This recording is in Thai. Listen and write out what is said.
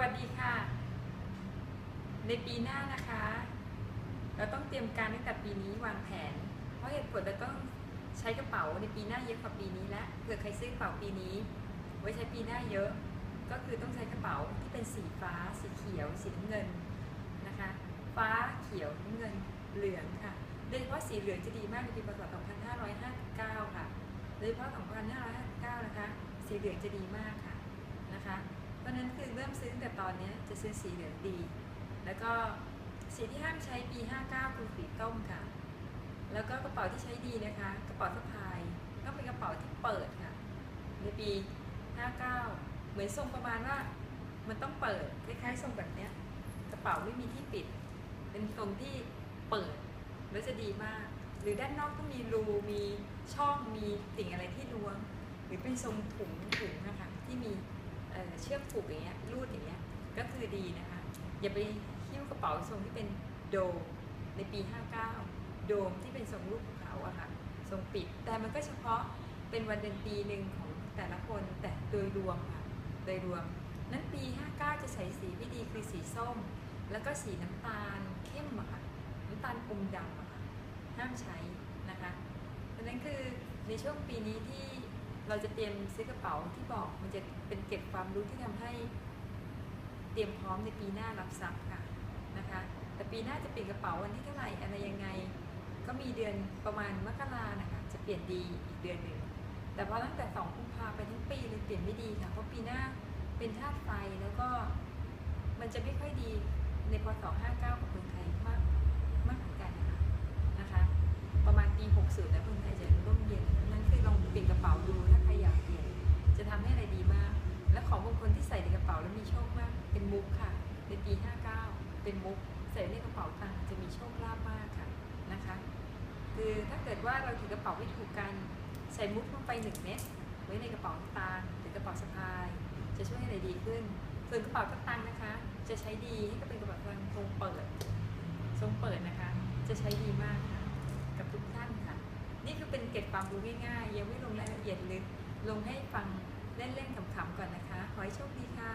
วัสดีค่ะ ในปีหน้านะคะ เราต้องเตรียมการตั้งแต่ปีนี้วางแผน เพราะเหตุผลเราต้องใช้กระเป๋าในปีหน้าเยอะกว่าปีนี้แล้วเผื่อใครซื้อกระเป๋าปีนี้ ไว้ใช้ปีหน้าเยอะ ก็คือต้องใช้กระเป๋าที่เป็นสีฟ้า สีเขียว สีน้ำเงินนะคะ ฟ้าเขียวน้ำเงินเหลืองค่ะโดยเฉพาะสีเหลืองจะดีมากในปีพศ2559 ค่ะโดยเฉพาะ2559 นะคะ สีเหลืองจะดีมากค่ะนะคะ เพราะนั้นคือเริ่มซื้อแต่ตอนนี้จะซื้อสีเหลืองดี แล้วก็สีที่ห้ามใช้ปี 59 คือสีต้มค่ะ แล้วก็กระเป๋าที่ใช้ดีนะคะ กระเป๋าสะพายต้องเป็นกระเป๋าที่เปิดค่ะ ในปี 59 เหมือนทรงประมาณว่ามันต้องเปิดคล้ายๆทรงแบบเนี้ยกระเป๋าไม่มีที่ปิด เป็นทรงที่เปิดแล้วจะดีมาก หรือด้านนอกต้องมีรูมีช่องมีติ่งอะไรที่ล้วง หรือเป็นทรงถุงถุงนะคะที่มี เเชือกผูกอย่างเงี้ยรูดอย่างเงี้ยก็คือดีนะคะ อย่าไปหิ้วกระเป๋าทรงที่เป็นโดมในปี 59 โดมที่เป็นทรงรูปภูเขาอะค่ะทรงปิด แต่มันก็เฉพาะเป็นวันเดือนปีหนึ่งของแต่ละคนแต่โดยรวมค่ะโดยรวม นั้นปี 59 จะใช้สีที่ดีคือสีส้ม แล้วก็สีน้ำตาลเข้มอะค่ะน้ำตาลอมดำอะค่ะห้ามใช้นะคะดังนั้นคือในช่วงปีนี้ที่ เราจะเตรียมซื้อกระเป๋าที่บอกมันจะเป็นเก็บความรู้ที่ทำให้เตรียมพร้อมในปีหน้ารับทรัพย์ค่ะนะคะ แต่ปีหน้าจะเปลี่ยนกระเป๋าวันที่เท่าไหร่อะไรยังไง ก็มีเดือนประมาณมกรานะคะจะเปลี่ยนดีอีกเดือนหนึ่งแต่พอตั้งแต่2กุมภาไปทั้งปีเลยเปลี่ยนไม่ดีค่ะเพราะปีหน้าเป็นธาตุไฟแล้วก็มันจะไม่ค่อยดีในพศ59กับเมืองไทยมากมากเหมือนกันนะคะนะคะ ประมาณปี60แล้วเมืองไทยจะร่มเย็นนั่นคือลองเปลี่ยนกระเป๋าดู มุกค่ะ ในปี 59 เป็นมุกใส่ในกระเป๋าตังค์จะมีโชคลาภมากค่ะนะคะ คือถ้าเกิดว่าเราถือกระเป๋าไม่ถูกกัน ใส่มุกลงไปหนึ่งเม็ดไว้ในกระเป๋าตังค์หรือกระเป๋าสะพาย จะช่วยให้อะไรดีขึ้น ส่วนกระเป๋าตังค์นะคะ จะใช้ดีให้ก็เป็นกระเป๋าตังค์ทรงเปิดทรงเปิดนะคะ จะใช้ดีมากค่ะกับทุกท่านค่ะ นี่คือเป็นเกร็ดความรู้ง่ายๆยังไม่ลงรายละเอียดลึกลงให้ฟังเล่นๆขำๆก่อนนะคะ ขอให้โชคดีค่ะ